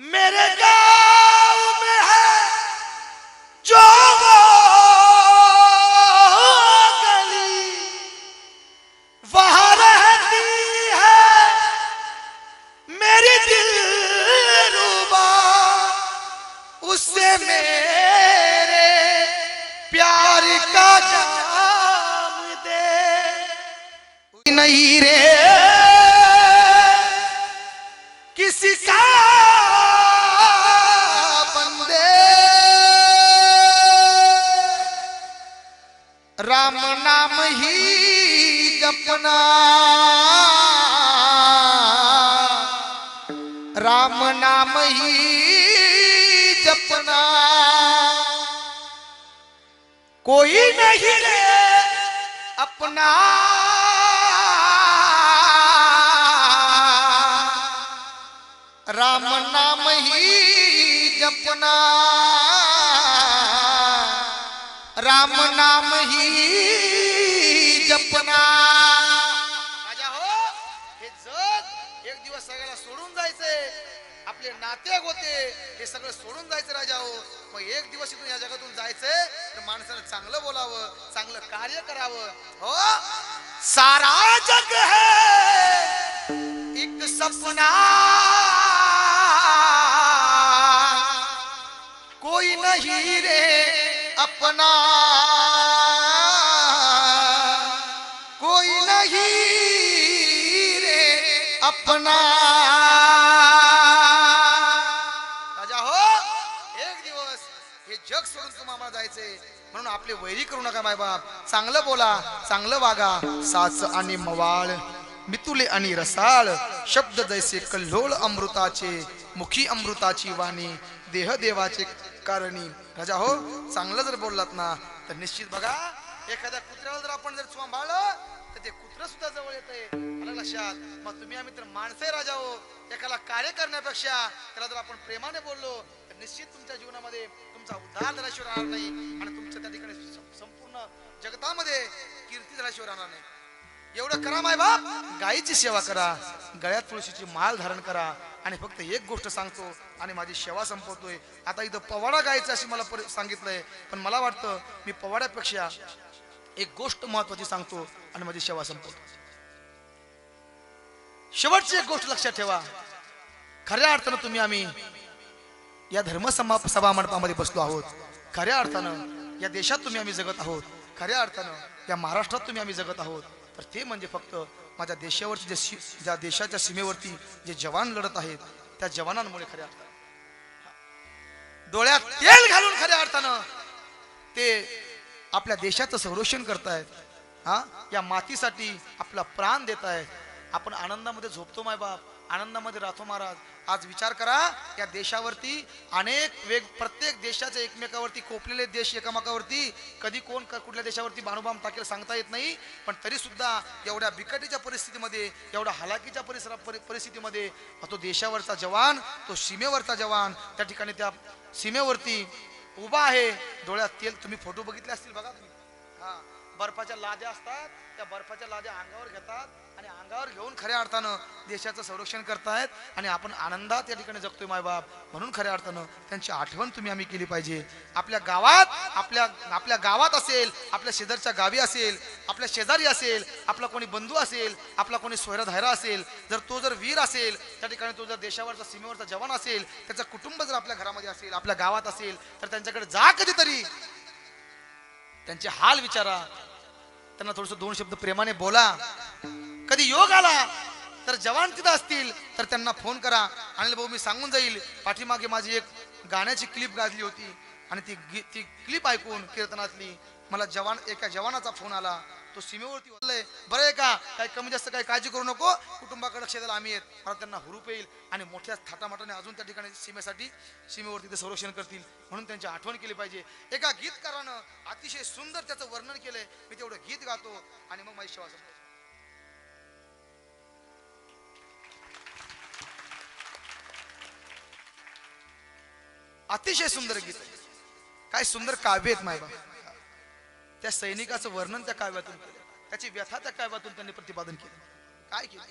मेरे गांव में है जो वो गली वहां रहती है मेरी दिल रुबा उससे मेरे प्यार का जाम दे नहीं रे राम नाम ही जपना। राम नाम ही जपना। कोई नहीं रे अपना। राम नाम ही जपना। राम नाम ही जपना. राजा हो हे जग एक दिवस सगळ्याला सोडून जायचंय. आपले नाते होते हे सगळं सोडून जायचं राजा हो. मग एक दिवस इथून या जगातून जायचंय तर माणसानं चांगलं बोलावं चांगलं कार्य करावं. हो? सारा जग है एक सपना. कोई नहीं रे. अपना कोई नहीं रे अपना। राजा हो एक दिवस हे जग सोडून तुम्हाला जायचे म्हणून आपले वैरी करू नका माय बाप चांगलं बोला चांगलं वागा. साच आणि मवाळ मितुले आणि रसाळ शब्द जैसे कल्लोळ अमृताचे मुखी अमृताची वाणी देह देवाचे कारणी. राजा हो चांगलं जर बोललात ना तर निश्चित बघा एखाद्या कुत्र्याला जर आपण जर सांभाळलं तर ते कुत्र सुद्धा जवळ येते मला लक्षात? मग तुम्ही आम्ही तर माणसे राजा हो. एकाला कार्य करण्यापेक्षा त्याला जर आपण प्रेमाने बोललो तर निश्चित तुमच्या जीवनामध्ये तुमचा उद्धार झाल्याशिवाय राहणार नाही आणि तुमच्या त्या ठिकाणी संपूर्ण जगतामध्ये कीर्ती झाल्याशिवाय राहणार नाही. एवढं करा माय बाप गायीची सेवा करा. गळ्यात तुळशीची माळ धारण करा. आणि फक्त एक गोष्ट सांगतो आणि माझी सेवा संपवतोय. आता इथं पवाडा गायचं अशी मला परि- सांगितलंय. पण मला वाटतं मी पवाड्यापेक्षा एक गोष्ट महत्वाची सांगतो आणि माझी सेवा संपवतो. शेवटची एक गोष्ट लक्षात ठेवा. खऱ्या अर्थानं तुम्ही आम्ही या धर्मसमा सभा मंडपामध्ये बसलो आहोत. खऱ्या अर्थानं या देशात तुम्ही आम्ही जगत आहोत. खऱ्या अर्थानं या महाराष्ट्रात तुम्ही आम्ही जगत आहोत. तर ते म्हणजे फक्त माझ्या देशावरती जे ज्या देशाच्या सीमेवरती जे जवान लढत आहेत त्या जवानांमुळे खऱ्या डोळ्यात तेल घालून खऱ्या अर्थानं ते आपल्या देशाचं संरक्षण करतायत हा? या मातीसाठी आपला प्राण देत आहेत आपण आनंदामध्ये झोपतो माय बाप आनंदामध्ये राहतो महाराज. आज विचार करा या देशावरती अनेक वेग प्रत्येक देशाच्या एकमेकावरती कोपलेले देश एकामेकावरती कधी कोण कुठल्या देशावरती बाणूबाम टाकेल सांगता येत नाही पण तरी सुद्धा एवढ्या बिकटीच्या परिस्थितीमध्ये एवढ्या हलाकीच्या परिसरा परि- परिस्थितीमध्ये तो देशावरचा जवान तो सीमेवरचा जवान त्या ठिकाणी त्या सीमेवरती उभा आहे. डोळ्यात तेल तुम्ही फोटो बघितले असतील बघा तुम्ही. हा बर्फाच्या लाद्या असतात त्या बर्फाच्या लाद्या अंगावर घेतात आणि अंगावर घेऊन खऱ्या अर्थानं देशाचं संरक्षण करतायत आणि आपण आनंदात या ठिकाणी जगतोय मायबाप म्हणून खऱ्या अर्थानं त्यांची आठवण तुम्ही आम्ही केली पाहिजे. आपल्या गावात आपल्या आपल्या गावात असेल आपल्या शेजारच्या गावी असेल आपल्या शेजारी असेल आपला कोणी बंधू असेल आपला कोणी सोयरा धायरा असेल जर तो जर वीर असेल त्या ठिकाणी तो जर देशावरचा सीमेवरचा जवान असेल त्याचं कुटुंब जर आपल्या घरामध्ये असेल आपल्या गावात असेल तर त्यांच्याकडे जा कधीतरी. त्यांचे हाल विचारा. त्यांना थोडस दोन शब्द प्रेमाने बोला. कधी योग आला तर जवान तिथं असतील तर त्यांना फोन करा. आणि भाऊ मी सांगून जाईल. पाठीमागे माझी एक गाण्याची क्लिप गाजली होती आणि ती ती क्लिप ऐकून कीर्तनातली मला जवान एका जवानाचा फोन आला. तो सीमेवरती बोललाय बरं आहे का? काही कमी जास्त काही काळजी करू नको. कुटुंबाकडे क्षेत्राला आम्ही येत. मला त्यांना हुरूप येईल आणि मोठ्या थाटामाटाने अजून त्या ठिकाणी सीमेसाठी सीमेवरती ते संरक्षण करतील म्हणून त्यांची आठवण केली पाहिजे. एका गीतकारानं अतिशय सुंदर त्याचं वर्णन केलंय. मी तेवढं गीत गातो आणि मग माझी सेवा अतिशय सुंदर गीत आहे. काय सुंदर काव्य आहेत मायबा त्या सैनिकाचं वर्णन त्या काव्यातून केलं. त्याची व्यथा त्या काव्यातून त्यांनी प्रतिपादन केलं. काय केलं?